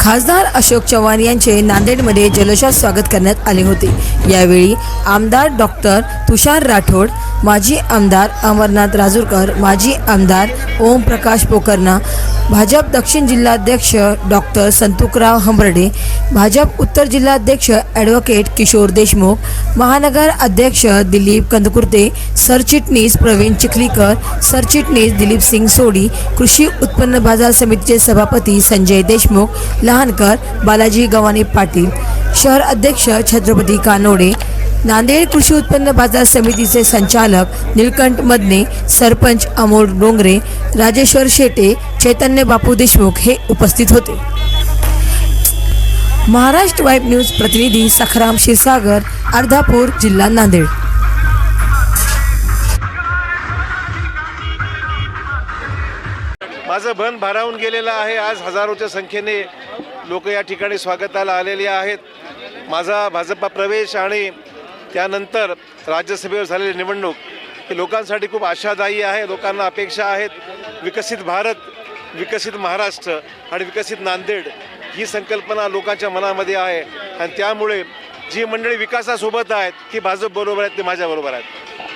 खासदार अशोक चव्हाण यांचे नांदेडमध्ये जल्लोषात स्वागत करण्यात आले होते. यावेळी आमदार डॉक्टर तुषार राठोड माजी आमदार अमरनाथ राजूरकर माजी आमदार ओमप्रकाश पोकरणा भाजप दक्षिण जिल्हाध्यक्ष डॉक्टर संतुकराव हंबर्डे भाजप उत्तर जिल्हाध्यक्ष ॲडव्होकेट किशोर देशमुख महानगर अध्यक्ष दिलीप कंदकुर्ते सरचिटणीस प्रवीण चिखलीकर सरचिटणीस दिलीप सिंग सोडी कृषी उत्पन्न बाजार समितीचे सभापती संजय देशमुख लहानकर बालाजी गवानी पाटील शहर अध्यक्ष छत्रपती कानोडे नांदेड कृषी उत्पन्न बाजार समितीचे संचालक निलकंठ मदने सरपंच अमोल डोंगरे राजेश्वर शेटे चैतन्य बापू देशमुख हे उपस्थित होते. महाराष्ट्र वाईब न्यूज प्रतिनिधी सखराम क्षीरसागर अर्धापूर जिल्हा नांदेड. माझं बन भारावून गेलेलं आहे. आज हजारोच्या संख्येने लोक या ठिकाणी स्वागताला आलेले आहेत. माझा भाजपा प्रवेश आणि त्यानंतर राज्यसभेवर झालेली निवडणूक ही लोकांसाठी खूप आशादायी आहे लोकांना अपेक्षा आहेत. विकसित भारत विकसित महाराष्ट्र आणि विकसित नांदेड ही संकल्पना लोकांच्या मनामध्ये आहे. आणि त्यामुळे जी मंडळी विकासासोबत आहेत ती भाजप बरोबर आहेत ते माझ्याबरोबर आहेत.